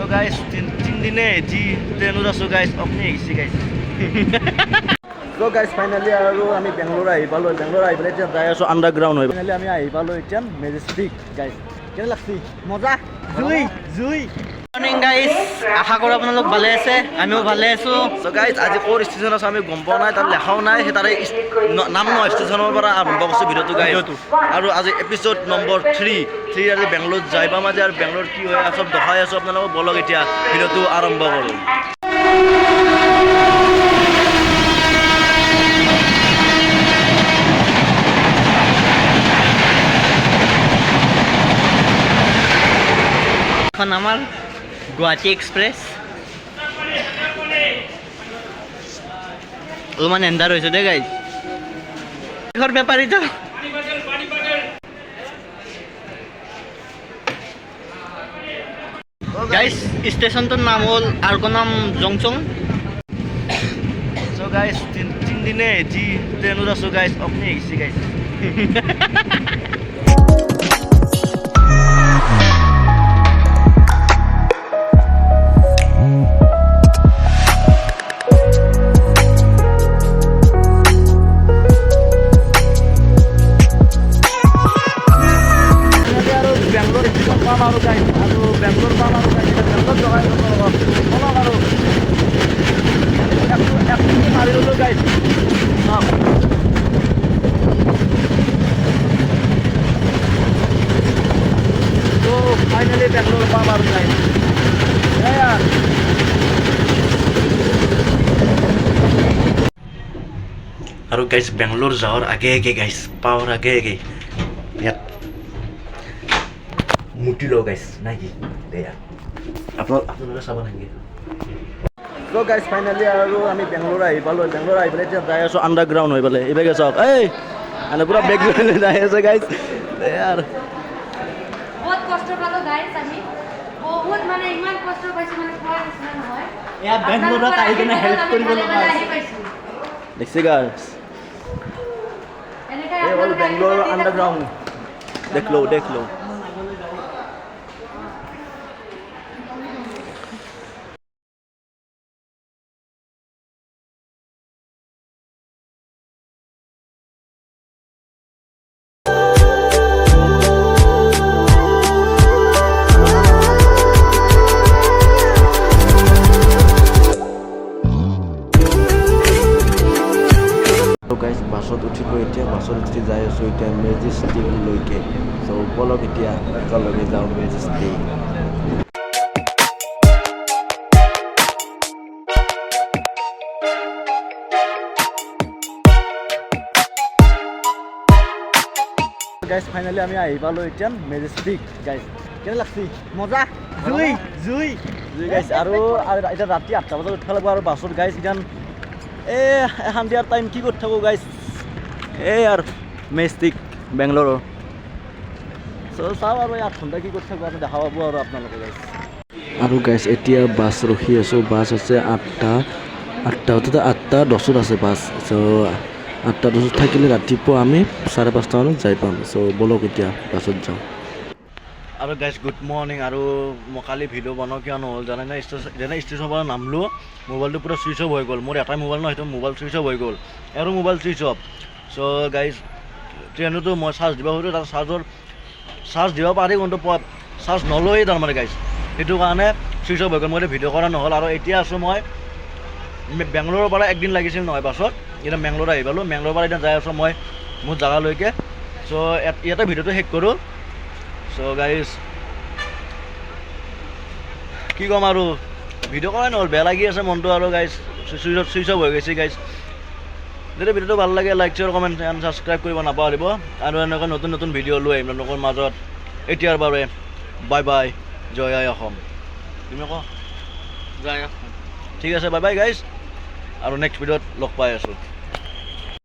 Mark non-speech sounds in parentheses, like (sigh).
So guys তিন তিন দিনে যি ট্ৰেইনত আছোঁ গাইছ আপুনি আহিছে গাইছ চ' গাইজ ফাইনেলি আৰু আমি বেংগলোৰ আহি পালোঁ বেংগলোৰ আহি পেলাই এতিয়া যাই আছোঁ আণ্ডাৰগ্ৰাউণ্ড হৈ ফাইনেলি আমি আহি পালোঁ এতিয়া মেজেষ্টিক গাইজ কেনে লাগছি মজা জুই জুই গাইজ আশা কৰোঁ আপোনালোক ভালে আছে আমিও ভালে আছোঁ। চ' গাইজ আজি ক'ৰ ষ্টেচন আছে আমি গম পোৱা নাই তাত লেখাও নাই সেই তাৰে নাম ন ষ্টেচনৰ পৰা আৰম্ভ কৰিছোঁ ভিডিঅ'টো আৰু আজি এপিছ'ড নম্বৰ থ্ৰী থ্ৰী আজি বেংগলোৰ যাই পাম আজি আৰু বেংগলোৰ কি হয় চব দেখাই আছোঁ আপোনালোকক বলক এতিয়া ভিডিঅ'টো আৰম্ভ কৰোঁ। এখন আমাৰ গুৱাহাটী এক্সপ্ৰেছ অলপমান এন্ধাৰ হৈছে দেই গাইজ কিহৰ বেপাৰীটো গাইজ ষ্টেচনটোৰ নাম হ'ল আৰ্কনাম জংচং। চ' গাইজ তিন তিনদিনে যি ট্ৰেইনত আছোঁ গাইজ আপুনি আহিছে গাইজ (laughs) পাম আৰু গাইজ আৰু বেংগলোৰ পাম আৰু গাইজ এতিয়া বেংগলোৰ জগাই অলপ আৰু একটু একটু মারি হলো গাইজ তো ফাইনালি ব্যাঙ্গালোর পাম আর গাইজ হ্যাঁ আৰু গাইজ বেংগলোৰ যাওয়ার আগে আগে গাইজ পাওয়ার আগে আগে ইয়াত মুটি লো গাইজ নাকি? দেয়া আপোনালোক আপোনালোকে চাব নেকি? চ' গাইজ ফাইনেলি আৰু আমি বেংগলোৰ আহি পালোঁ। বেংগলোৰ আহি পেলাই এতিয়া যাই আছোঁ আণ্ডাৰগ্ৰাউণ্ড হৈ পেলাই। এইভাগে চাওক। এই এনে পূৰা বেগ যাই আছে গাইজ আৰু। বহুত কষ্ট পালোঁ গাইজ আমি। বহুত মানে ইমান কষ্ট পাইছোঁ মানে কোৱাৰ নিচিনা নহয়। এয়া বেংগলোৰত আহি কিনে হেল্প গাইজ এই হ'ল বেংগলোৰ আণ্ডাৰগ্ৰাউণ্ড দেখল দেখল। গাইজ বাছত উঠিলোঁ এতিয়া বাছত উঠি যাই আছোঁ এতিয়া মেজেষ্টিকলৈকে। চ' বলক এতিয়া একেলগে যাওঁ মেজেষ্টিক। গাইজ ফাইনেলি আমি আহি পালোঁ এতিয়া মেজেষ্টিক। গাইজ কেনে লাগছি? মজা? জুই জুই। জুই গাইজ আৰু আৰু (laughs) এতিয়া ৰাতি আঠটা বজাত উঠিব লাগিব আৰু বাছত। গাইজ এতিয়া এ, এখন দিয়াৰ টাইম কি কৰি থাকোঁ গাইজ এই আৰু মেজেষ্টিক বেংগলোৰৰ চ' চাওঁ আৰু আঠ ঘণ্টা কি কৰি থাকোঁ আমি দেখা পাব আৰু আপোনালোকে গাইজ আৰু গাইজ এতিয়া বাছ ৰখি আছোঁ। বাছ আছে আঠটা আঠটা, অৰ্থাৎ আঠটা দহত আছে বাছ চ' আঠটা দহত থাকিলে ৰাতিপুৱা আমি চাৰে পাঁচটা মানত যাই পাম। চ' ব'লক এতিয়া বাছত যাওঁ। আৰু গাইজ গুড মৰ্ণিং আৰু মই কালি ভিডিঅ' বনাওঁ কিয় নহ'ল জানেনে ষ্টেচন যেনে ষ্টেচনৰ পৰা নামলোঁ মোবাইলটো পূৰা ছুইচ অফ হৈ গ'ল। মোৰ এটাই মোবাইল নহয় সেইটো মোবাইল ছুইচ অফ হৈ গ'ল। আৰু মোবাইল ছুইচ অফ চ' গাইজ ট্ৰেইনতো মই চাৰ্জ দিব খুজিছোঁ তাত চাৰ্জৰ চাৰ্জ দিব পাৰি, কিন্তু চাৰ্জ নলয়েই তাৰমানে গাইজ সেইটো কাৰণে ছুইচ অফ হৈ গ'ল, মই ভিডিঅ' কৰা নহ'ল। আৰু এতিয়া আছোঁ মই বেংগলোৰৰ পৰা একদিন লাগিছিল নহয়, বাছত। এতিয়া বেংগলোৰ আহি পালোঁ। বেংগলোৰৰ পৰা এতিয়া যাই আছোঁ মই, মোৰ জেগালৈকে। চ' ইয়াতে ভিডিঅ'টো শেষ কৰোঁ। চ' গাইজ কি ক'ম আৰু? ভিডিঅ' কৰাই নহ'ল বেয়া লাগি আছে মনটো আৰু guys switch off switch off হৈ গৈছে গাইজ যদি ভিডিঅ'টো ভালো লাগে like share comment and subscribe কৰিব নাপাহৰিব। আৰু এনেকুৱা নতুন নতুন ভিডিঅ' লৈ আহিম আপোনালোকৰ মাজত। এতিয়াৰ বাবে বাই বাই জয় আই অসম। তুমি কওঁ যায় ঠিক আছে বাই বাই গাইজ আৰু নেক্সট ভিডিঅ'ত লগ পাই আছোঁ।